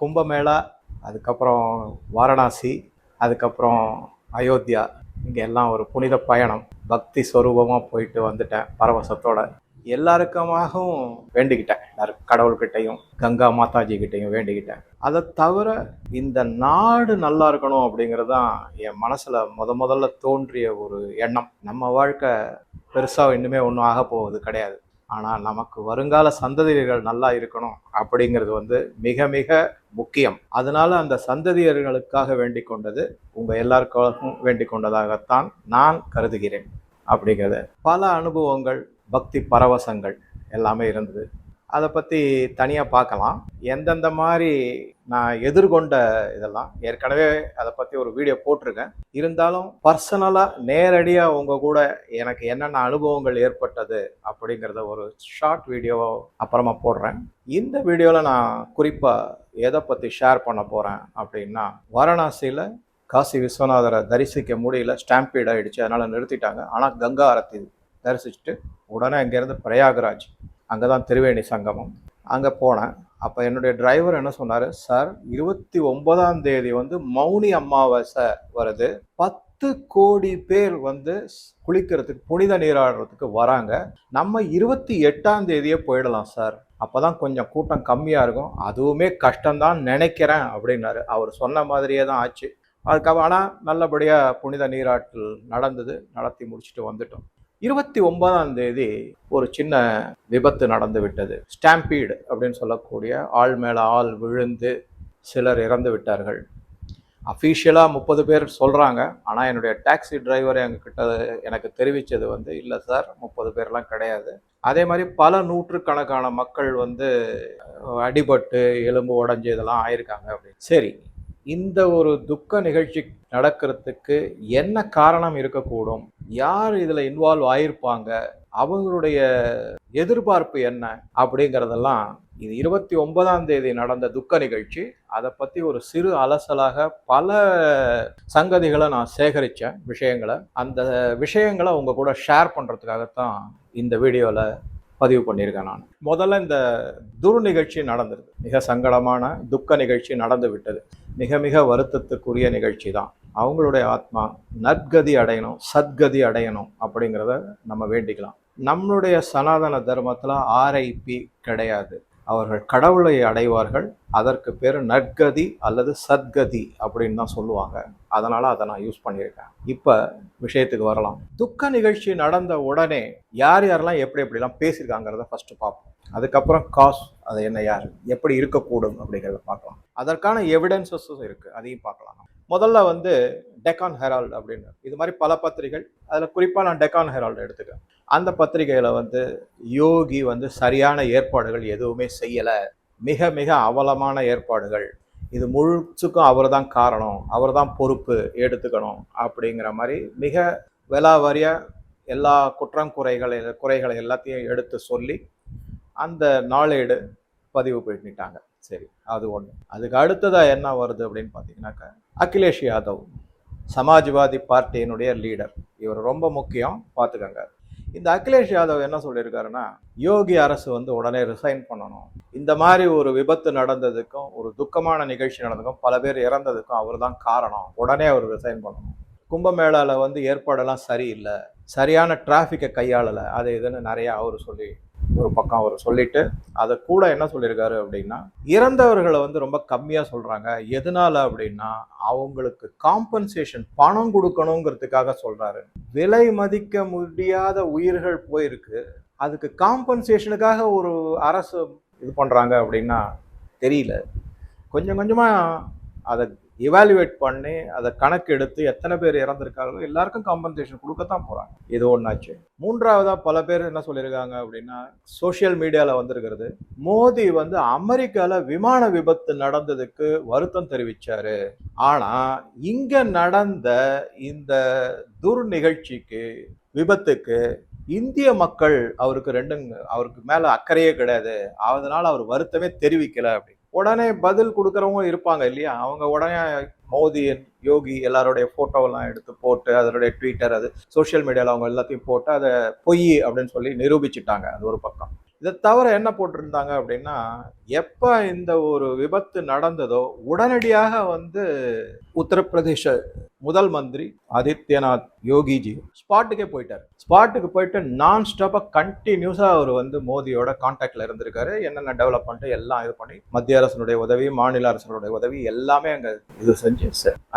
கும்பமேளா அதுக்கப்புறம் வாரணாசி அதுக்கப்புறம் அயோத்தியா. இங்கே எல்லாம் ஒரு புனித பயணம். பக்தி ஸ்வரூபமாக போயிட்டு வந்துட்டேன் பரவசத்தோட. எல்லாருக்கமாகவும் வேண்டிக்கிட்டேன். எல்லாரும் கடவுள்கிட்டையும் கங்கா மாதாஜி கிட்டையும் வேண்டிக்கிட்டேன். அதை தவிர இந்த நாடு நல்லா இருக்கணும் அப்படிங்கிறது தான் என் மனசில் முத முதல்ல தோன்றிய ஒரு எண்ணம். நம்ம வாழ்க்கை பெருசாக இன்னுமே ஒன்றும் ஆக போவது கிடையாது. ஆனால் நமக்கு வருங்கால சந்ததியர்கள் நல்லா இருக்கணும் அப்படிங்கிறது வந்து மிக மிக முக்கியம். அதனால அந்த சந்ததியர்களுக்காக வேண்டிக் கொண்டது உங்க எல்லாருக்காகவும் வேண்டிக் கொண்டதாகத்தான் நான் கருதுகிறேன். அப்படிங்கிறது. பல அனுபவங்கள் பக்தி பரவசங்கள் எல்லாமே இருந்தது. அதை பற்றி தனியாக பார்க்கலாம். எந்தெந்த மாதிரி நான் எதிர்கொண்ட இதெல்லாம் ஏற்கனவே அதை பற்றி ஒரு வீடியோ போட்டிருக்கேன். இருந்தாலும் பர்சனலாக நேரடியாக உங்கள் கூட எனக்கு என்னென்ன அனுபவங்கள் ஏற்பட்டது அப்படிங்கிறத ஒரு ஷார்ட் வீடியோ அப்புறமா போடுறேன். இந்த வீடியோவில் நான் குறிப்பாக எதை பற்றி ஷேர் பண்ண போகிறேன் அப்படின்னா வாரணாசியில் காசி விஸ்வநாதரை தரிசிக்க முடியல ஸ்டாம்பீட் ஆயிடுச்சு அதனால் நிறுத்திட்டாங்க. ஆனால் கங்கா ஆரத்தி தரிசிச்சுட்டு உடனே அங்கேருந்து பிரயாகராஜ் அங்கே தான் திருவேணி சங்கமம். அங்கே போனேன். அப்போ என்னுடைய டிரைவர் என்ன சொன்னார்? சார் இருபத்தி ஒன்பதாம் தேதி வந்து மௌனி அமாவாசை வருது. பத்து கோடி பேர் வந்து குளிக்கிறதுக்கு புனித நீராடுறதுக்கு வராங்க. நம்ம இருபத்தி எட்டாம் தேதியே போயிடலாம் சார் அப்போ தான் கொஞ்சம் கூட்டம் கம்மியாக இருக்கும். அதுவுமே கஷ்டம்தான் நினைக்கிறேன் அப்படின்னாரு. அவர் சொன்ன மாதிரியே தான் ஆச்சு. அதுக்காக ஆனால் நல்லபடியாக புனித நீராட்டல் நடந்தது. நடத்தி முடிச்சுட்டு வந்துட்டோம். இருபத்தி ஒன்பதாம் தேதி ஒரு சின்ன விபத்து நடந்து விட்டது ஸ்டாம்பீடு அப்படின்னு சொல்லக்கூடிய ஆள் மேலே ஆள் விழுந்து சிலர் இறந்து விட்டார்கள். அஃபீஷியலாக முப்பது பேர் சொல்கிறாங்க ஆனால் என்னுடைய டாக்ஸி டிரைவர் எங்ககிட்ட எனக்கு தெரிவித்தது வந்து இல்லை சார் முப்பது பேர்லாம் கிடையாது. அதே மாதிரி பல நூற்றுக்கணக்கான மக்கள் வந்து அடிபட்டு எலும்பு உடஞ்சி இதெல்லாம் ஆயிருக்காங்க அப்படின்னு. சரி இந்த ஒரு துக்க நிகழ்ச்சி நடக்கிறதுக்கு என்ன காரணம் இருக்கக்கூடும்? யார் இதில் இன்வால்வ் ஆயிருப்பாங்க? அவங்களுடைய எதிர்பார்ப்பு என்ன? அப்படிங்கிறதெல்லாம் இது இருபத்தி ஒன்பதாம் தேதி நடந்த துக்க நிகழ்ச்சி. அதை பற்றி ஒரு சிறு அலசலாக பல சங்கதிகளை நான் சேகரித்தேன் விஷயங்களை. அந்த விஷயங்களை உங்கள் கூட ஷேர் பண்ணுறதுக்காகத்தான் இந்த வீடியோவில் பதிவு பண்ணியிருக்கேன் நான். முதல்ல இந்த துர் நிகழ்ச்சி நடந்தது மிக சங்கடமான துக்க நிகழ்ச்சி நடந்து விட்டது மிக மிக வருத்தத்துக்குரிய நிகழ்ச்சி தான். அவங்களுடைய ஆத்மா நற்கதி அடையணும் சத்கதி அடையணும் அப்படிங்கிறத நம்ம வேண்டிக்கலாம். நம்மளுடைய சனாதன தர்மத்தில் ஆர்ஐபி கிடையாது. அவர்கள் கடவுளை அடைவார்கள் அதற்கு பேர் நற்கதி அல்லது சத்கதி அப்படின்னு தான் சொல்லுவாங்க. அதனால் அதை நான் யூஸ் பண்ணியிருக்கேன். இப்போ விஷயத்துக்கு வரலாம். துக்க நிகழ்ச்சி நடந்த உடனே யார் யாரெல்லாம் எப்படி எப்படிலாம் பேசியிருக்காங்கிறத ஃபஸ்ட்டு பார்ப்போம். அதுக்கப்புறம் காஸ் அது என்ன யார் எப்படி இருக்கக்கூடும் அப்படிங்கிறத பார்க்கலாம். அதற்கான எவிடன்சஸும் இருக்குது அதையும் பார்க்கலாம். முதல்ல வந்து டெக்கான் ஹெரால்டு அப்படின்னு. இது மாதிரி பல பத்திரிகைகள். அதில் குறிப்பாக நான் டெக்கான் ஹெரால்டு எடுத்துக்கேன் அந்த பத்திரிகையில் வந்து யோகி வந்து சரியான ஏற்பாடுகள் எதுவுமே செய்யலை. மிக மிக அவலமான ஏற்பாடுகள். இது முழுச்சுக்கும் அவர் தான் காரணம். அவர் தான் பொறுப்பு எடுத்துக்கணும் அப்படிங்கிற மாதிரி மிக விலாவாரியாக எல்லா குற்றம் குறைகளை குறைகளை எல்லாத்தையும் எடுத்து சொல்லி அந்த நாளேடு பதிவு பண்ணிட்டாங்க. சரி அது ஒன்று அதுக்கு அடுத்ததாக என்ன வருது அப்படின்னு பார்த்தீங்கன்னாக்கா அகிலேஷ் யாதவ். சமாஜ்வாதி பார்ட்டியினுடைய லீடர். இவர் ரொம்ப முக்கியம். பார்த்துக்கங்க. இந்த அகிலேஷ் யாதவ் என்ன சொல்லியிருக்காருன்னா யோகி அரசு வந்து உடனே ரிசைன் பண்ணணும். இந்த மாதிரி ஒரு விபத்து நடந்ததுக்கும் ஒரு துக்கமான நிகழ்ச்சி நடந்ததுக்கும் பல பேர் இறந்ததுக்கும் அவர் தான் காரணம். உடனே அவர் ரிசைன் பண்ணணும். கும்பமேளாவில் வந்து ஏற்பாடெல்லாம் சரியில்லை. சரியான டிராஃபிக்கை கையாளலை. அது இதுன்னு நிறையா அவர் சொல்லி ஒரு பக்கம் அவர் சொல்லிட்டு அதை கூட என்ன சொல்லியிருக்காரு அப்படின்னா இறந்தவர்களை வந்து ரொம்ப கம்மியாக சொல்கிறாங்க எதனால அப்படின்னா அவங்களுக்கு காம்பன்சேஷன் பணம் கொடுக்கணுங்கிறதுக்காக சொல்கிறாரு விலை மதிக்க முடியாத உயிர்கள் போயிருக்கு. அதுக்கு காம்பன்சேஷனுக்காக ஒரு அரசு இது பண்ணுறாங்க அப்படின்னா தெரியல. கொஞ்சம் கொஞ்சமாக அதை இவாலுவேட் பண்ணி அதை கணக்கு எடுத்து எத்தனை பேர் இறந்துருக்காங்களோ எல்லாருக்கும் காம்பன்சேஷன் கொடுக்கத்தான் போகிறாங்க இது ஒன்றாச்சு மூன்றாவதாக பல பேர் என்ன சொல்லியிருக்காங்க அப்படின்னா சோஷியல் மீடியாவில் வந்திருக்கிறது. மோடி வந்து அமெரிக்காவில் விமான விபத்து நடந்ததுக்கு வருத்தம் தெரிவித்தார் ஆனால் இங்கே நடந்த இந்த துர் நிகழ்ச்சிக்கு விபத்துக்கு இந்திய மக்கள் அவருக்கு ரெண்டு அவருக்கு மேலே அக்கறையே கிடையாது. அதனால் அவர் வருத்தமே தெரிவிக்கலை அப்படின்னு. உடனே பதில் கொடுக்குறவங்க இருப்பாங்க இல்லையா? அவங்க உடனே மோதி யோகி எல்லாருடைய ஃபோட்டோவெல்லாம் எடுத்து போட்டு அதனுடைய ட்விட்டர் அது சோஷியல் மீடியாவில் அவங்க எல்லாத்தையும் போட்டு அதை பொய் அப்படின்னு சொல்லி நிரூபிச்சிட்டாங்க. அது ஒரு பக்கம். இதை தவிர என்ன போட்டிருந்தாங்க அப்படின்னா எப்போ இந்த ஒரு விபத்து நடந்ததோ உடனடியாக வந்து உத்தரப்பிரதேச முதல் மந்திரி ஆதித்யநாத் யோகிஜி ஸ்பாட்டுக்கே போயிட்டார். ஸ்பாட்டுக்கு போயிட்டு நான் ஸ்டாப்பாக கண்டினியூஸாக அவர் வந்து மோதியோட கான்டாக்டில் இருந்திருக்காரு. என்னென்ன டெவலப்மெண்ட்டு எல்லாம் இது பண்ணி மத்திய அரசனுடைய உதவி மாநில அரசனுடைய உதவி எல்லாமே அங்கே இது செஞ்சு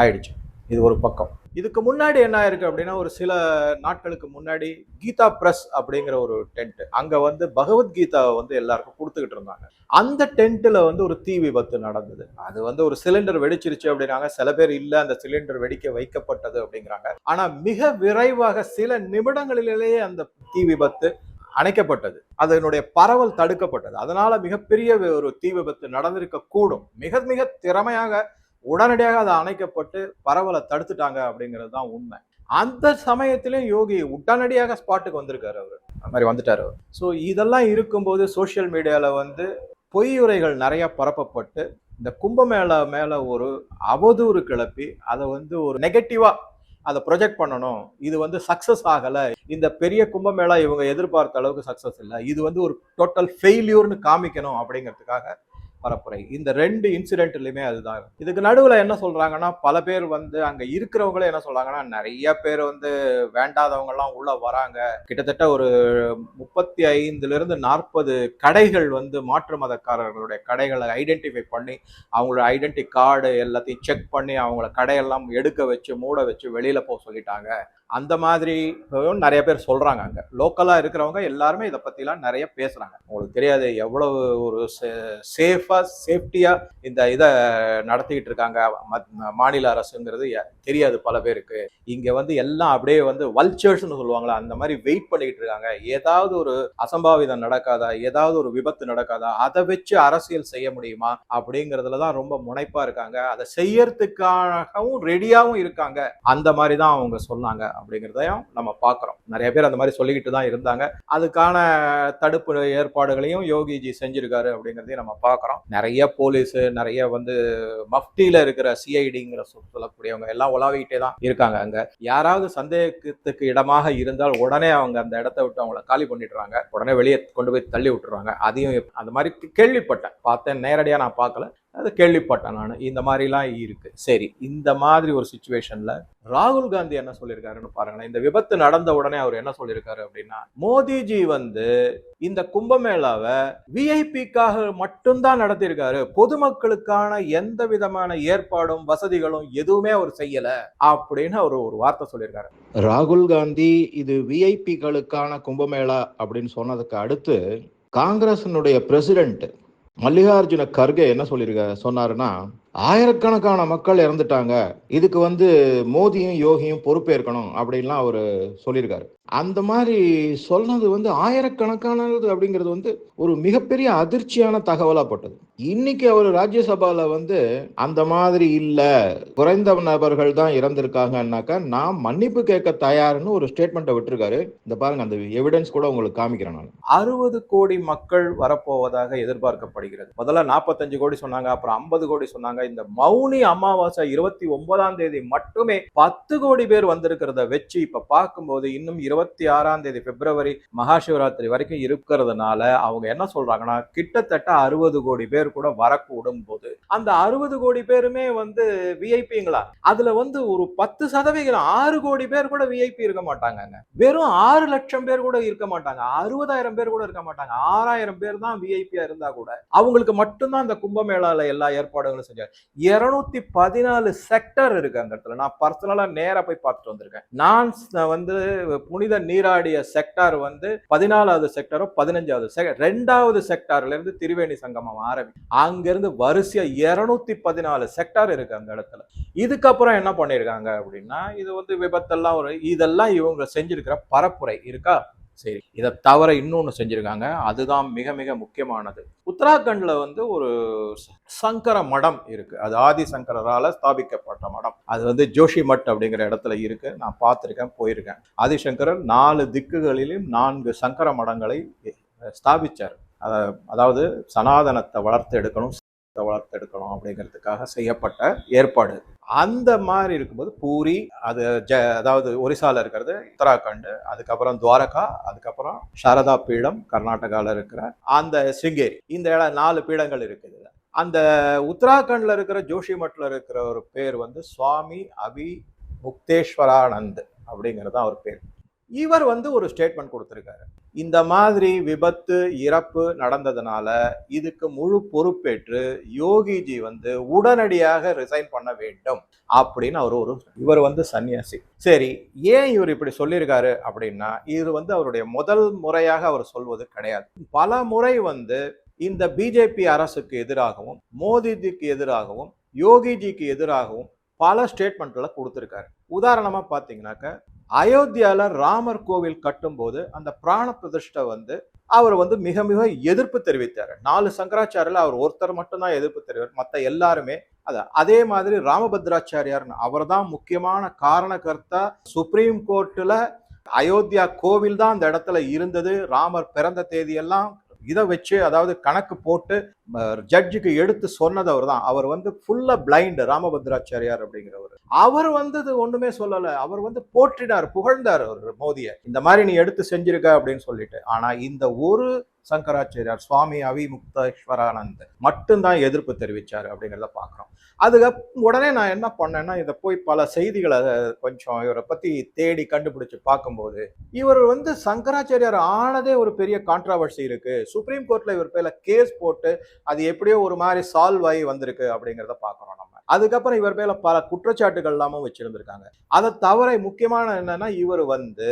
ஆயிடுச்சு. இது ஒரு பக்கம். இதுக்கு முன்னாடி என்ன ஆயிருக்கு அப்படின்னா ஒரு சில நாட்களுக்கு முன்னாடி கீதா பிரஸ் அப்படிங்கிற ஒரு டென்ட் அங்க வந்து பகவத்கீதாவை வந்து எல்லாருக்கும் கொடுத்துக்கிட்டு இருந்தாங்க. அந்த டென்ட்ல வந்து ஒரு தீ விபத்து நடந்தது. அது வந்து ஒரு சிலிண்டர் வெடிச்சிருச்சு அப்படின்னாங்க. சில பேர் இல்ல அந்த சிலிண்டர் வெடிக்க வைக்கப்பட்டது அப்படிங்கிறாங்க. ஆனா மிக விரைவாக சில நிமிடங்களிலேயே அந்த தீ விபத்து அணைக்கப்பட்டது. அதனுடைய பரவல் தடுக்கப்பட்டது. அதனால மிகப்பெரிய ஒரு தீ விபத்து நடந்திருக்க கூடும் மிக மிக திறமையாக உடனடியாக அதை அணைக்கப்பட்டு பரவலை தடுத்துட்டாங்க அப்படிங்கிறது தான் உண்மை. அந்த சமயத்திலையும் யோகி உடனடியாக ஸ்பாட்டுக்கு வந்திருக்காரு அவர். அந்த மாதிரி வந்துட்டார் அவர். ஸோ இதெல்லாம் இருக்கும்போது சோஷியல் மீடியாவில் வந்து பொய்யுரைகள் நிறையா பரப்பப்பட்டு இந்த கும்பமேளா மேலே ஒரு அவதூறு கிளப்பி அதை வந்து ஒரு நெகட்டிவாக அதை ப்ரொஜெக்ட் பண்ணணும். இது வந்து சக்ஸஸ் ஆகலை. இந்த பெரிய கும்பமேளா இவங்க எதிர்பார்த்த அளவுக்கு சக்ஸஸ் இல்லை. இது வந்து ஒரு டோட்டல் ஃபெயில்யூர்னு காமிக்கணும் அப்படிங்கிறதுக்காக பரப்புரை. இந்த ரெண்டு இன்சிடென்ட்லயுமே அதுதான். இதுக்கு நடுவுல என்ன சொல்றாங்கன்னா பல பேர் வந்து அங்க இருக்கிறவங்களே என்ன சொல்றாங்கன்னா நிறைய பேர் வந்து வேண்டாதவங்க எல்லாம் உள்ள வராங்க. கிட்டத்தட்ட ஒரு முப்பத்தி ஐந்துல இருந்து நாற்பது கடைகள் வந்து மாற்று மதக்காரர்களுடைய கடைகளை ஐடென்டிஃபை பண்ணி அவங்களோட ஐடென்டி கார்டு எல்லாத்தையும் செக் பண்ணி அவங்கள கடையெல்லாம் எடுக்க வச்சு மூட வச்சு வெளியில போக சொல்லிட்டாங்க. அந்த மாதிரி நிறைய பேர் சொல்றாங்க அங்க. லோக்கலா இருக்கிறவங்க எல்லாருமே இதை பத்திலாம் நிறைய பேசுறாங்க. உங்களுக்கு தெரியாது எவ்வளவு ஒரு சேஃபாக சேஃப்டியாக இந்த இதை நடத்திக்கிட்டு இருக்காங்க. மத்- மாநில அரசுங்கிறது எ- தெரியாது பல பேருக்கு. இங்கே வந்து எல்லாம் அப்படியே வந்து வல்ச்சர்ஸ்னு சொல்லுவாங்களா அந்த மாதிரி வெயிட் பண்ணிக்கிட்டு இருக்காங்க. ஏதாவது ஒரு அசம்பாவிதம் நடக்காதா? ஏதாவது ஒரு விபத்து நடக்காதா? அதை வச்சு அரசியல் செய்ய முடியுமா? அப்படிங்கிறதுல தான் ரொம்ப முனைப்பாக இருக்காங்க. அதை செய்யறதுக்காகவும் ரெடியாகவும் இருக்காங்க. அந்த மாதிரி தான் அவங்க சொன்னாங்க அப்படிங்கிறதையும் நம்ம பார்க்குறோம். நிறைய பேர் அந்த மாதிரி சொல்லிக்கிட்டு தான் இருந்தாங்க. அதுக்கான தடுப்பு ஏற்பாடுகளையும் யோகிஜி செஞ்சிருக்காரு அப்படிங்கிறதையும் நம்ம பார்க்குறோம். நிறைய போலீஸு நிறைய வந்து மஃப்டியில் இருக்கிற சிஐடிங்கிற சொல்லக்கூடியவங்க எல்லாம் உலாவிக்கிட்டே தான் இருக்காங்க. அங்கே யாராவது சந்தேகத்துக்கு இடமாக இருந்தால் உடனே அவங்க அந்த இடத்த விட்டு அவங்கள காலி பண்ணிடுறாங்க. உடனே வெளியே கொண்டு போய் தள்ளி விட்டுறாங்க. அதையும் அந்த மாதிரி கேள்விப்பட்டேன். பார்த்தேன். நேரடியாக நான் பார்க்கல. அது கேள்விப்பட்டேன் நான். இந்த மாதிரிலாம் இருக்கு. சரி இந்த மாதிரி ஒரு சுச்சுவேஷன்ல ராகுல் காந்தி என்ன சொல்லியிருக்காருன்னு பாருங்களேன். இந்த விபத்து நடந்த உடனே அவர் என்ன சொல்லியிருக்காரு அப்படின்னா மோடிஜி வந்து இந்த கும்பமேளாவை விஐபிக்காக மட்டும்தான் நடத்தியிருக்காரு. பொதுமக்களுக்கான எந்த விதமான ஏற்பாடும் வசதிகளும் எதுவுமே அவர் செய்யல. அப்படின்னு அவர் ஒரு வார்த்தை சொல்லியிருக்காரு. ராகுல் காந்தி இது விஐபிகளுக்கான கும்பமேளா அப்படின்னு சொன்னதுக்கு அடுத்து காங்கிரசினுடைய பிரசிடென்ட் மல்லிகார்ஜுன கர்கே என்ன சொல்லியிருக்க சொன்னாருன்னா ஆயிரக்கணக்கான மக்கள் இறந்துட்டாங்க. இதுக்கு வந்து மோதியும் யோகியும் பொறுப்பேற்கணும் அப்படின்லாம் அவர் சொல்லியிருக்காரு. அந்த மாதிரி சொன்னது வந்து ஆயிரக்கணக்கானது அப்படிங்கிறது வந்து ஒரு மிகப்பெரிய அதிர்ச்சியான தகவலாப்பட்டது இன்னைக்கு அவர் ராஜ்யசபால வந்து அந்த மாதிரி இல்ல குறைந்த நபர்கள் தான் இறந்திருக்காங்கன்னாக்கா நான் மன்னிப்பு கேட்க தயார்னு ஒரு ஸ்டேட்மெண்ட்டை விட்டுருக்காரு. இந்த பாருங்க அந்த எவிடன்ஸ் கூட உங்களுக்கு காமிக்கிறேன் நான். அறுபது கோடி மக்கள் வரப்போவதாக எதிர்பார்க்கப்படுகிறது. முதல்ல நாற்பத்தஞ்சு கோடி சொன்னாங்க அப்புறம் ஐம்பது கோடி சொன்னாங்க இந்த மௌனி அமாவாசை இருபத்தி ஒன்பதாம் தேதி மட்டுமே பத்து கோடி பேர் வந்திருக்கிறத வச்சு இப்ப பார்க்கும்போது இன்னும் இருபத்தி ஆறாம் தேதி பிப்ரவரி மகா சிவராத்திரி வரைக்கும் இருக்கிறதுனால அவங்க என்ன சொல்றாங்கன்னா கிட்டத்தட்ட அறுபது கோடி பேர் கூட வரக்கூடும் போது. அந்த அறுபது கோடி பேருமே வந்து விஐபிங்களா அதுல வந்து ஒரு பத்து சதவிகிதம் ஆறு கோடி பேர் கூட விஐபி இருக்க மாட்டாங்க வெறும் ஆறு லட்சம் பேர் கூட இருக்க மாட்டாங்க. அறுபதாயிரம் பேர் கூட இருக்க மாட்டாங்க. ஆறாயிரம் பேர் தான் விஐபியா இருந்தா கூட அவங்களுக்கு மட்டும்தான் அந்த கும்பமேளால எல்லா ஏற்பாடுகளும் செஞ்சாங்க. இருநூத்தி பதினாலு செக்டர் இருக்கு அந்த இடத்துல. நான் பர்சனலா நேரா போய் பார்த்துட்டு வந்திருக்கேன். நான் வந்து புனித நீராடிய செக்டார் வந்து பதினாலாவது செக்டரோ பதினஞ்சாவது ரெண்டாவது செக்டார்ல இருந்து திரிவேணி சங்கமம் ஆரம்பி அங்கிருந்து வரிசையா இருநூத்தி பதினாலு செக்டார் இருக்கு அந்த இடத்துல. இதுக்கப்புறம் என்ன பண்ணிருக்காங்க அப்படின்னா இது வந்து விபத்தெல்லாம் ஒரு இதெல்லாம் இவங்க செஞ்சிருக்கிற பரப்புரை இருக்கா? சரி இதை தவிர இன்னொன்று செஞ்சிருக்காங்க. அதுதான் மிக மிக முக்கியமானது. உத்தராகண்டில் வந்து ஒரு சங்கர மடம் இருக்கு. அது ஆதி சங்கரால ஸ்தாபிக்கப்பட்ட மடம். அது வந்து ஜோஷி மட் அப்படிங்கிற இடத்துல இருக்கு. நான் பார்த்துருக்கேன் போயிருக்கேன். ஆதிசங்கரர் நாலு திக்குகளிலும் நான்கு சங்கர மடங்களை ஸ்தாபிச்சார். அதாவது சனாதனத்தை வளர்த்து எடுக்கணும் சனாதனத்தை வளர்த்து எடுக்கணும் அப்படிங்கிறதுக்காக செய்யப்பட்ட ஏற்பாடு. அந்த மாதிரி இருக்கும்போது பூரி அது ஜ அதாவது ஒரிசால இருக்கிறது உத்தராகண்ட் அதுக்கப்புறம் துவாரகா அதுக்கப்புறம் சாரதா பீடம் கர்நாடகாவில் இருக்கிற அந்த சிங்கேரி. இந்த இடம் நாலு பீடங்கள் இருக்குது. அந்த உத்தராகண்டில் இருக்கிற ஜோஷிமட்டில் இருக்கிற ஒரு பேர் வந்து சுவாமி அபி முக்தேஸ்வரானந்த் அப்படிங்கிறது தான் அவர் பேர். இவர் வந்து ஒரு ஸ்டேட்மெண்ட் கொடுத்துருக்காரு. இந்த மாதிரி விபத்து இறப்பு நடந்ததுனால இதுக்கு முழு பொறுப்பேற்று யோகிஜி வந்து உடனடியாக ரிசைன் பண்ண வேண்டும் அப்படின்னு அவர் ஒரு இவர் வந்து சன்னியாசி. சரி ஏன் இவர் இப்படி சொல்லியிருக்காரு அப்படின்னா இது வந்து அவருடைய முதல் முறையாக அவர் சொல்வது கிடையாது. பல முறை வந்து இந்த பிஜேபி அரசுக்கு எதிராகவும் மோதிஜிக்கு எதிராகவும் யோகிஜிக்கு எதிராகவும் பல ஸ்டேட்மெண்ட்களை கொடுத்துருக்காரு. உதாரணமாக பார்த்தீங்கன்னாக்க அயோத்தியால ராமர் கோவில் கட்டும்போது அந்த பிராண பிரதிஷ்டை வந்து அவர் வந்து மிக மிக எதிர்ப்பு தெரிவித்தார். நாலு சங்கராச்சாரியில் அவர் ஒருத்தர் மட்டும்தான் எதிர்ப்பு தெரிவித்தார் மற்ற எல்லாருமே அத அதே மாதிரி ராமபத்ராச்சாரியார் அவர் தான் முக்கியமான காரணக்கர்த்தா சுப்ரீம் கோர்ட்டில் அயோத்தியா கோவில் தான் அந்த இடத்துல இருந்தது. ராமர் பிறந்த தேதியெல்லாம் இதை வச்சு அதாவது கணக்கு போட்டு ஜட்ஜுக்கு எடுத்து சொன்னது அவர் தான் அவர் வந்து ஃபுல்லா பிளைண்ட் ராமபத்ராச்சாரியார் அப்படிங்கிறவர். அவர் வந்து இது ஒண்ணுமே சொல்லலை. அவர் வந்து போற்றினார் புகழ்ந்தார் அவர் மோதியை. இந்த மாதிரி நீ எடுத்து செஞ்சிருக்க அப்படின்னு சொல்லிட்டு. ஆனா இந்த ஒரு சங்கராச்சாரியார் சுவாமி அவிமுக்தேஸ்வரானந்த் மட்டும்தான் எதிர்ப்பு தெரிவித்தார் அப்படிங்கிறத பார்க்குறோம். அதுக்கு உடனே நான் என்ன பண்ணேன்னா இதை போய் பல செய்திகளை கொஞ்சம் இவரை பற்றி தேடி கண்டுபிடிச்சு பார்க்கும்போது இவர் வந்து சங்கராச்சாரியார் ஆனதே ஒரு பெரிய கான்ட்ராவர்சி இருக்குது சுப்ரீம் கோர்ட்டில் இவர் பேரில் கேஸ் போட்டு அது எப்படியோ ஒரு மாதிரி சால்வ் ஆகி வந்திருக்கு அப்படிங்கிறத பார்க்குறோம் நம்ம. அதுக்கப்புறம் இவர் மேல பல குற்றச்சாட்டுகள் எல்லாமும் வச்சிருந்திருக்காங்க. அதை தவிர முக்கியமான என்னன்னா இவர் வந்து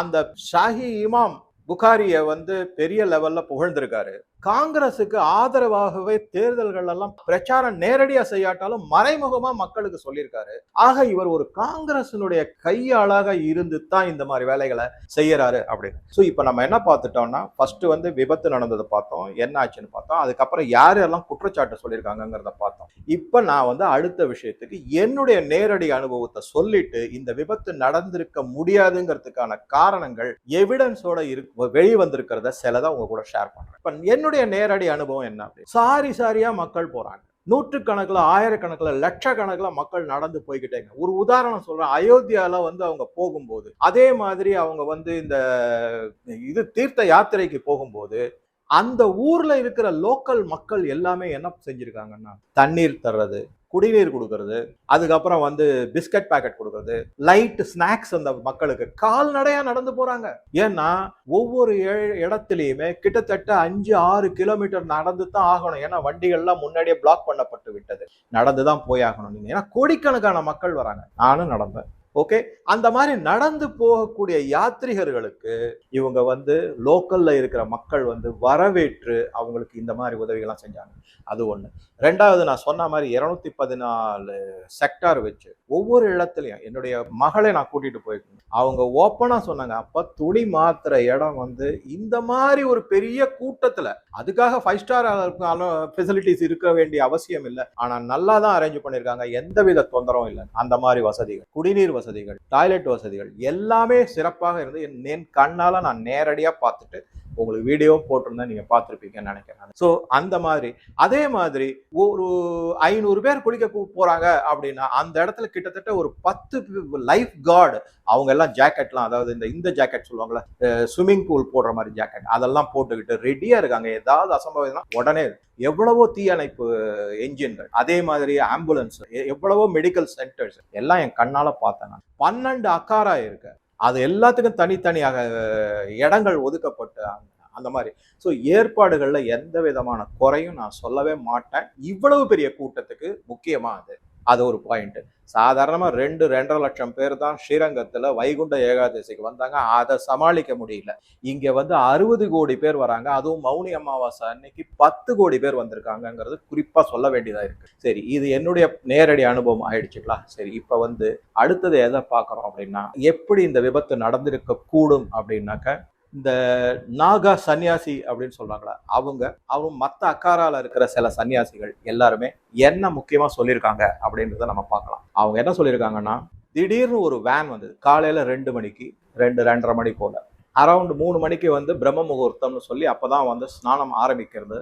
அந்த ஷாஹி இமாம் புகாரியை வந்து பெரிய லெவலில் புகழ்ந்திருக்காரு. காங்கிரஸுக்கு ஆதரவாகவே தேர்தல்கள் எல்லாம் பிரச்சாரம் நேரடியா செய்யாட்டாலும் மறைமுகமா மக்களுக்கு சொல்லியிருக்காரு. ஆக இவர் ஒரு காங்கிரசினுடைய கையாளாக இருந்து தான் இந்த மாதிரி வேலைகளை செய்யறாரு அப்படின்னு. ஸோ இப்போ நம்ம என்ன பார்த்துட்டோம்னா ஃபர்ஸ்ட் வந்து விபத்து நடந்ததை பார்த்தோம். என்ன ஆச்சுன்னு பார்த்தோம். அதுக்கப்புறம் யார் யாரெல்லாம் குற்றச்சாட்டு சொல்லியிருக்காங்கிறத பார்த்தோம். இப்போ நான் வந்து அடுத்த விஷயத்துக்கு என்னுடைய நேரடி அனுபவத்தை சொல்லிட்டு இந்த விபத்து நடந்திருக்க முடியாதுங்கிறதுக்கான காரணங்கள் எவிடன்ஸோட இருக்கு வெளி வந்திருக்கிறத சிலதான் உங்க கூட ஷேர் பண்றேன். இப்போ என்னுடைய என்னுடைய நேரடி அனுபவம் என்ன அப்படி? சாரி சாரியா மக்கள் போறாங்க. நூற்றுக்கணக்கில் ஆயிரக்கணக்கில் லட்சக்கணக்கில் மக்கள் நடந்து போய்கிட்டேங்க. ஒரு உதாரணம் சொல்கிறேன் அயோத்தியாவில் வந்து அவங்க போகும்போது அதே மாதிரி அவங்க வந்து இந்த இது தீர்த்த யாத்திரைக்கு போகும்போது அந்த ஊரில் இருக்கிற லோக்கல் மக்கள் எல்லாமே என்ன செஞ்சுருக்காங்கன்னா தண்ணீர் தர்றது குடிநீர் கொடுக்கறது அதுக்கப்புறம் வந்து பிஸ்கட் பாக்கெட் கொடுக்கறது லைட் ஸ்நாக்ஸ் அந்த மக்களுக்கு கால்நடையா நடந்து போறாங்க. ஏன்னா ஒவ்வொரு இடத்துலயுமே கிட்டத்தட்ட அஞ்சு ஆறு கிலோமீட்டர் நடந்து தான் ஆகணும். ஏன்னா வண்டிகள்லாம் முன்னாடியே பிளாக் பண்ணப்பட்டு விட்டது. நடந்து தான் போய் ஆகணும். நீங்க ஏன்னா கோடிக்கணக்கான மக்கள் வராங்க. நானும் நடந்தேன். ஓகே? அந்த மாதிரி நடந்து போகக்கூடிய யாத்ரிகர்களுக்கு இவங்க வந்து லோக்கல்ல இருக்கிற மக்கள் வந்து வரவேற்று அவங்களுக்கு இந்த மாதிரி உதவிகள்லாம் செஞ்சாங்க. அது ஒன்று ரெண்டாவது நான் சொன்ன மாதிரி இரநூத்தி பதினாலு செக்டார் வச்சு ஒவ்வொரு இடத்துலையும் என்னுடைய மகளை நான் கூட்டிட்டு போயிருக்கேன். அவங்க ஓப்பனாக சொன்னாங்க அப்போ துணி மாத்துற இடம் வந்து இந்த மாதிரி ஒரு பெரிய கூட்டத்தில் அதுக்காக ஃபைவ் ஸ்டார் ஃபெசிலிட்டிஸ் இருக்க வேண்டிய அவசியம் இல்லை. ஆனால் நல்லா தான் அரேஞ்ச் பண்ணியிருக்காங்க எந்தவித தொந்தரவும் இல்லை. அந்த மாதிரி வசதிகள். குடிநீர் வசதிகள் டாய்லெட் வசதிகள் எல்லாமே சிறப்பாக இருந்து என் கண்ணால் கண்ணால நான் நேரடியா பார்த்துட்டு உங்களுக்கு வீடியோ போட்டிருந்தா நீங்க பார்த்துருப்பீங்கன்னு நினைக்கிறேன் ஸோ அந்த மாதிரி அதே மாதிரி ஒரு ஐநூறு பேர் குளிக்க கூ- போறாங்க அப்படின்னா அந்த இடத்துல கிட்டத்தட்ட ஒரு பத்து லைஃப் கார்டு அவங்க எல்லாம் ஜாக்கெட்லாம் அதாவது இந்த இந்த ஜாக்கெட் சொல்லுவாங்களா ஸ்விம்மிங் பூல் போடுற மாதிரி ஜாக்கெட் அதெல்லாம் போட்டுக்கிட்டு ரெடியா இருக்காங்க. ஏதாவது அசம்பவம்னா உடனே எவ்வளவோ தீயணைப்பு என்ஜின்கள் அதே மாதிரி ஆம்புலன்ஸ் எவ்வளவோ மெடிக்கல் சென்டர்ஸ் எல்லாம் என் கண்ணால பார்த்தேன் பன்னெண்டு அக்காரா இருக்கு அது எல்லாத்துக்கும் தனித்தனியாக இடங்கள் ஒதுக்கப்பட்டு அந்த- மாதிரி. ஸோ ஏற்பாடுகளில் எந்த விதமான குறையும் நான் சொல்லவே மாட்டேன். இவ்வளவு பெரிய கூட்டத்துக்கு முக்கியமாக அது. அது ஒரு பாயிண்ட்டு சாதாரணமாக ரெண்டு ரெண்டரை லட்சம் பேர் தான் ஸ்ரீரங்கத்தில் வைகுண்ட ஏகாதசிக்கு வந்தாங்க. அதை சமாளிக்க முடியல. இங்கே வந்து அறுபது கோடி பேர் வராங்க. அதுவும் மௌனி அமாவாசை அன்னைக்கு பத்து கோடி பேர் வந்திருக்காங்கங்கிறது குறிப்பாக சொல்ல வேண்டியதாக இருக்குது சரி இது என்னுடைய நேரடி அனுபவம். ஆயிடுச்சுங்களா? சரி இப்போ வந்து அடுத்தது எதை பார்க்குறோம் அப்படின்னா எப்படி இந்த விபத்து நடந்திருக்க கூடும் அப்படின்னாக்க இந்த நாகா சன்னியாசி அப்படின்னு சொல்றாங்களா அவங்க அவங்க மற்ற அக்காரால இருக்கிற சில சன்னியாசிகள் எல்லாருமே என்ன முக்கியமா சொல்லியிருக்காங்க அப்படின்றத நம்ம பார்க்கலாம். அவங்க என்ன சொல்லியிருக்காங்கன்னா திடீர்னு ஒரு வேன் வந்தது. காலையில ரெண்டு மணிக்கு ரெண்டு ரெண்டரை மணி போல. அரௌண்ட் மூணு மணிக்கு வந்து பிரம்ம முகூர்த்தம்னு சொல்லி அப்பதான் வந்து ஸ்நானம் ஆரம்பிக்கிறது.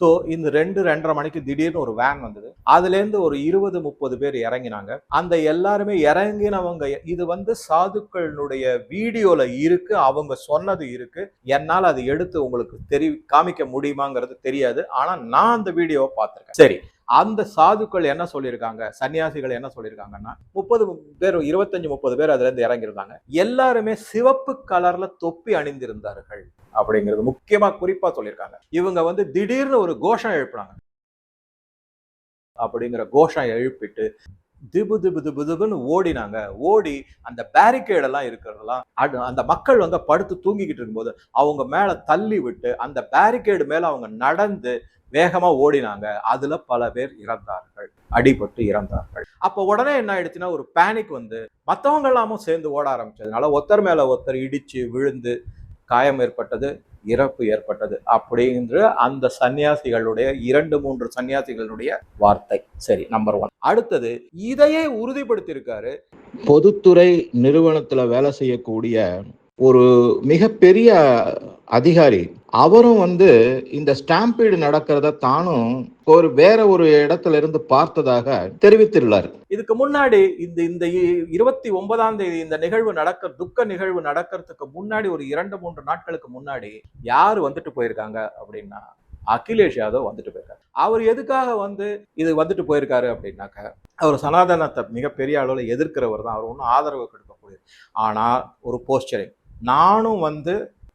ஸோ இந்த ரெண்டு ரெண்டரை மணிக்கு திடீர்னு ஒரு வேன் வந்தது. அதுலேருந்து ஒரு இருபது முப்பது பேர் இறங்கினாங்க. அந்த எல்லாருமே இறங்கினவங்க இது வந்து சாதுக்களுடைய வீடியோல இருக்கு அவங்க சொன்னது இருக்கு. என்னால் அதை எடுத்து உங்களுக்கு தெரி காமிக்க முடியுமாங்கிறது தெரியாது. ஆனால் நான் அந்த வீடியோவை பார்த்துருக்கேன். சரி அந்த சாதுக்கள் என்ன சொல்லியிருக்காங்க? சன்னியாசிகள் என்ன சொல்லியிருக்காங்கன்னா முப்பது பேர் இருபத்தஞ்சு முப்பது பேர் அதுல இருந்து இறங்கியிருந்தாங்க எல்லாருமே சிவப்பு கலர்ல தொப்பி அணிந்திருந்தார்கள் அப்படிங்கிறது முக்கியமா குறிப்பா சொல்லியிருக்காங்க. இவங்க வந்து திடீர்னு ஒரு கோஷம் எழுப்புனாங்க. அப்படிங்கிற கோஷம் எழுப்பிட்டு திபு திபு திபு திபுன்னு ஓடினாங்க. ஓடி அந்த பேரிகேட் எல்லாம் இருக்கிறதெல்லாம் அந்த மக்கள் வந்து படுத்து தூங்கிக்கிட்டு இருக்கும்போது அவங்க மேல தள்ளி விட்டு அந்த பேரிகேடு மேல அவங்க நடந்து வேகமா ஓடினாங்க. அதுல பல பேர் இறந்தார்கள். அடிபட்டு இறந்தார்கள். அப்ப உடனே என்ன ஆயிடுச்சுன்னா ஒரு பேனிக் வந்து மற்றவங்க எல்லாமும் சேர்ந்து ஓட ஆரம்பிச்சதுனால ஒருத்தர் மேல ஒருத்தர் இடிச்சு விழுந்து காயம் ஏற்பட்டது இறப்பு ஏற்பட்டது அப்படின்ற அந்த சன்னியாசிகளுடைய இரண்டு மூன்று சன்னியாசிகளுடைய வார்த்தை. சரி நம்பர் ஒன் அடுத்தது இதையே உறுதிப்படுத்தியிருக்காரு. பொதுத்துறை நிறுவனத்துல வேலை செய்யக்கூடிய ஒரு மிகப்பெரிய அதிகாரி. அவரும் வந்து இந்த ஸ்டாம்பீடு நடக்கிறத தானும் ஒரு வேற ஒரு இடத்துல இருந்து பார்த்ததாக தெரிவித்துள்ளார். இதுக்கு முன்னாடி இந்த இந்த இ- இருபத்தி ஒன்பதாம் தேதி இந்த நிகழ்வு நடக்க துக்க நிகழ்வு நடக்கிறதுக்கு முன்னாடி ஒரு இரண்டு மூன்று நாட்களுக்கு முன்னாடி யார் வந்துட்டு போயிருக்காங்க அப்படின்னா அகிலேஷ் யாதவ் வந்துட்டு போயிருக்காரு. அவர் எதுக்காக வந்து இது வந்துட்டு போயிருக்காரு அப்படின்னாக்க அவர் சனாதனத்தை மிகப்பெரிய அளவில் எதிர்க்கிறவர் தான். அவர் ஒன்றும் ஆதரவு கொடுக்கக்கூடியது ஆனால் ஒரு போஸ்டரிங் நானும் வந்து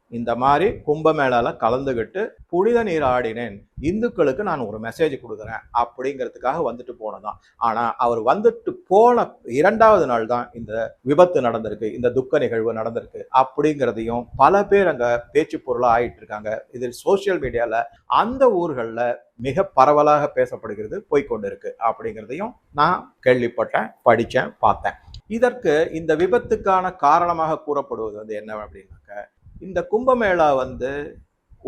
இந்த மாதிரி கும்பமேளால கலந்துக்கிட்டு புனித நீர் ஆடினேன். இந்துக்களுக்கு நான் ஒரு மெசேஜ் கொடுக்குறேன் அப்படிங்கிறதுக்காக வந்துட்டு போனதான் ஆனா அவர் வந்துட்டு போன இரண்டாவது நாள் தான் இந்த விபத்து நடந்திருக்கு இந்த துக்க நிகழ்வு நடந்திருக்கு அப்படிங்கிறதையும் பல பேர் அங்க பேச்சு பொருளா ஆயிட்டு இருக்காங்க. இதில் சோசியல் மீடியால அந்த ஊர்கள்ல மிக பரவலாக பேசப்படுகிறது போய்க்கொண்டு இருக்கு அப்படிங்கிறதையும் நான் கேள்விப்பட்டேன் படித்தேன் பார்த்தேன். இதற்கு இந்த விபத்துக்கான காரணமாக கூறப்படுவது வந்து என்ன அப்படின்னாக்க இந்த கும்பமேளா வந்து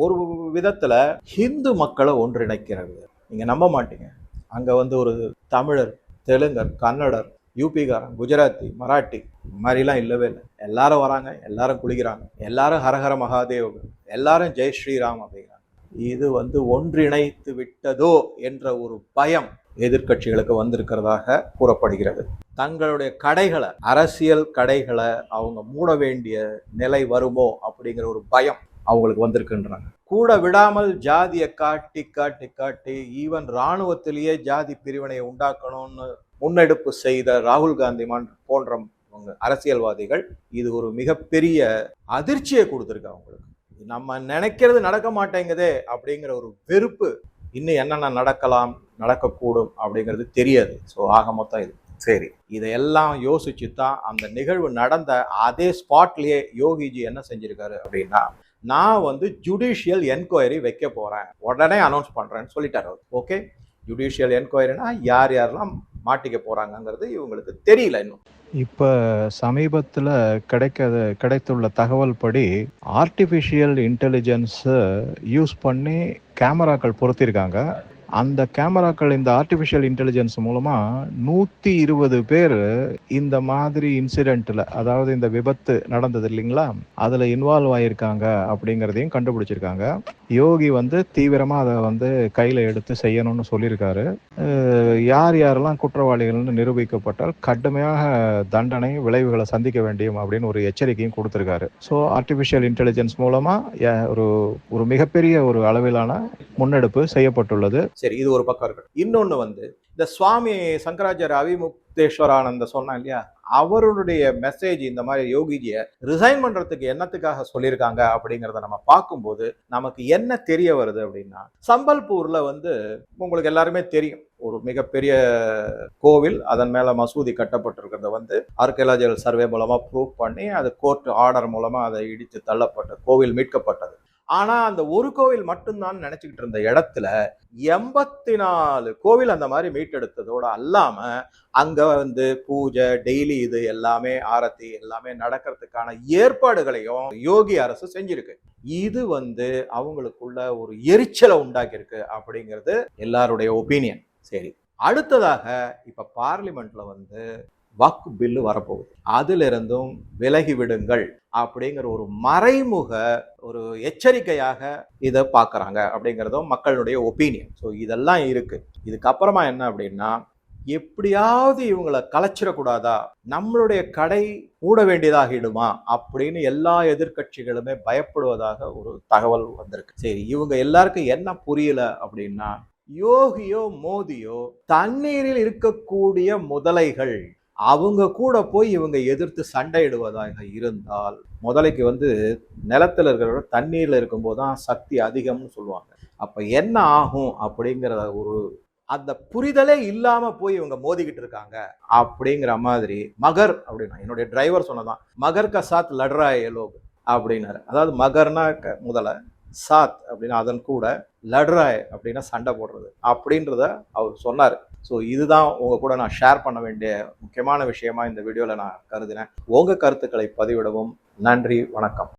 ஒரு விதத்தில் ஹிந்து மக்களை ஒன்றிணைக்கிறது. நீங்கள் நம்ப மாட்டீங்க. அங்கே வந்து ஒரு தமிழர் தெலுங்கர் கன்னடர் யூபிகாரன் குஜராத்தி மராட்டி இந்த மாதிரிலாம் இல்லவே இல்லை. எல்லாரும் வராங்க எல்லாரும் குளிக்கிறாங்க. எல்லாரும் ஹரஹர மகாதேவ் எல்லாரும் ஜெய் ஸ்ரீராம் அப்படிங்கிறாங்க. இது வந்து ஒன்றிணைத்து விட்டதோ என்ற ஒரு பயம் எதிர்க்கட்சிகளுக்கு வந்திருக்கிறதாக கூறப்படுகிறது. தங்களுடைய கடைகளை அரசியல் கடைகளை அவங்க மூட வேண்டிய நிலை வருமோ அப்படிங்கிற ஒரு பயம் அவங்களுக்கு வந்திருக்குன்றாங்க. கூட விடாமல் ஜாதியை காட்டி காட்டி காட்டி ஈவன் இராணுவத்திலேயே ஜாதி பிரிவினை உண்டாக்கணும்னு முன்னெடுப்பு செய்த ராகுல் காந்தி மான்- அரசியல்வாதிகள் இது ஒரு மிகப்பெரிய அதிர்ச்சியை கொடுத்துருக்கு அவங்களுக்கு. நம்ம நினைக்கிறது நடக்க மாட்டேங்குதே அப்படிங்கிற ஒரு வெறுப்பு இன்னும் என்னென்ன நடக்கலாம் நடக்கக்கூடும் அப்படிங்கிறது தெரியாது. ஸோ ஆக மொத்தம் இது. சரி இதையெல்லாம் யோசிச்சு தான் அந்த நிகழ்வு நடந்த அதே ஸ்பாட்லயே யோகிஜி என்ன செஞ்சிருக்காரு அப்படின்னா நான் வந்து ஜுடிஷியல் என்கொயரி வைக்க போறேன் உடனே அனௌன்ஸ் பண்றேன்னு சொல்லிட்டாரு ஓகே ஜுடிஷியல் என்கொயரினா யார் யாரெல்லாம் மாட்டிக்க போகிறாங்கங்கிறது இவங்களுக்கு தெரியல இன்னும். இப்போ சமீபத்தில் கிடைக்காத கிடைத்துள்ள தகவல் படி ஆர்டிஃபிஷியல் இன்டெலிஜென்ஸை யூஸ் பண்ணி கேமராக்கள் பொருத்தியிருக்காங்க அந்த கேமராக்கள் இந்த ஆர்டிஃபிஷியல் இன்டெலிஜென்ஸ் மூலமாக நூற்றி இருபது பேர் இந்த மாதிரி இன்சிடெண்ட்டில் அதாவது இந்த விபத்து நடந்தது இல்லைங்களா? அதில் இன்வால்வ் ஆகியிருக்காங்க அப்படிங்கிறதையும் கண்டுபிடிச்சிருக்காங்க. யோகி வந்து தீவிரமாக அதை வந்து கையில் எடுத்து செய்யணும்னு சொல்லியிருக்காரு. யார் யாரெல்லாம் குற்றவாளிகள்னு நிரூபிக்கப்பட்டால் கடுமையாக தண்டனை விளைவுகளை சந்திக்க வேண்டியும் அப்படின்னு ஒரு எச்சரிக்கையும் கொடுத்துருக்காரு. ஸோ ஆர்டிஃபிஷியல் இன்டெலிஜென்ஸ் மூலமாக ஒரு ஒரு மிகப்பெரிய ஒரு அளவிலான முன்னெடுப்பு செய்யப்பட்டுள்ளது. சரி இது ஒரு பக்கம் இருக்கட்டும். இன்னொன்று வந்து இந்த சுவாமி சங்கராச்சாரிய அவிமுக்தேஸ்வரானந்த சொன்னான் இல்லையா? அவருடைய மெசேஜ் இந்த மாதிரி யோகிஜியை ரிசைன் பண்ணுறதுக்கு என்னத்துக்காக சொல்லியிருக்காங்க அப்படிங்கிறத நம்ம பார்க்கும்போது நமக்கு என்ன தெரிய வருது அப்படின்னா சம்பல்பூரில் வந்து உங்களுக்கு எல்லாருமே தெரியும். ஒரு மிகப்பெரிய கோவில் அதன் மேலே மசூதி கட்டப்பட்டிருக்கிறத வந்து ஆர்கியலாஜிக்கல் சர்வே மூலமாக ப்ரூவ் பண்ணி அது கோர்ட் ஆர்டர் மூலமாக அதை இடித்து தள்ளப்பட்ட கோவில் மீட்கப்பட்டது. ஆனா அந்த ஒரு கோவில் மட்டும்தான் நினைச்சுக்கிட்டு இருந்த இடத்துல எண்பத்தி நாலு கோவில் அந்த மாதிரி மீட்டெடுத்ததோட அல்லாம அங்க வந்து பூஜை டெய்லி இது எல்லாமே ஆரத்தி எல்லாமே நடக்கிறதுக்கான ஏற்பாடுகளையும் யோகி அரசு செஞ்சிருக்கு. இது வந்து அவங்களுக்குள்ள ஒரு எரிச்சலை உண்டாக்கியிருக்கு அப்படிங்கிறது எல்லாருடைய ஒப்பீனியன் சரி. அடுத்ததாக இப்ப பார்லிமெண்ட்ல வந்து வாக்கு பில்லு வரப்போகுது. அதிலிருந்தும் விலகி விடுங்கள் அப்படிங்கிற ஒரு மறைமுக ஒரு எச்சரிக்கையாக இதை பார்க்குறாங்க அப்படிங்கிறதும் மக்களுடைய ஒப்பீனியன் ஸோ இதெல்லாம் இருக்குது இதுக்கப்புறமா என்ன அப்படின்னா எப்படியாவது இவங்களை கலைச்சிடக்கூடாதா? நம்மளுடைய கடை மூட வேண்டியதாகிடுமா? அப்படின்னு எல்லா எதிர்க்கட்சிகளுமே பயப்படுவதாக ஒரு தகவல் வந்திருக்கு. சரி இவங்க எல்லாருக்கும் என்ன புரியல அப்படின்னா யோகியோ மோதியோ தண்ணீரில் இருக்கக்கூடிய முதலைகள் அவங்க கூட போய் இவங்க எதிர்த்து சண்டையிடுவதாக இருந்தால் முதலைக்கு வந்து நிலத்துல இருக்கிறவங்க தண்ணீரில் இருக்கும்போது தான் சக்தி அதிகம்னு சொல்லுவாங்க. அப்போ என்ன ஆகும் அப்படிங்கிறத ஒரு அந்த புரிதலே இல்லாம போய் இவங்க மோதிக்கிட்டு இருக்காங்க அப்படிங்கிற மாதிரி மகர் அப்படின்னா என்னுடைய டிரைவர் சொன்னதான் மகர் க சாத் லட்ரா ஏ லோக் அப்படின்னாரு. அதாவது மகர்னா க- முதல்ல சாத் அப்படின்னா அதன் கூட லட்ராய் அப்படின்னா சண்டை போடுறது அப்படின்றத அவர் சொன்னார். ஸோ இதுதான் உங்கள் கூட நான் ஷேர் பண்ண வேண்டிய முக்கியமான விஷயமா இந்த வீடியோவில் நான் கருதினேன். உங்கள் கருத்துக்களை பதிவிடவும். நன்றி வணக்கம்.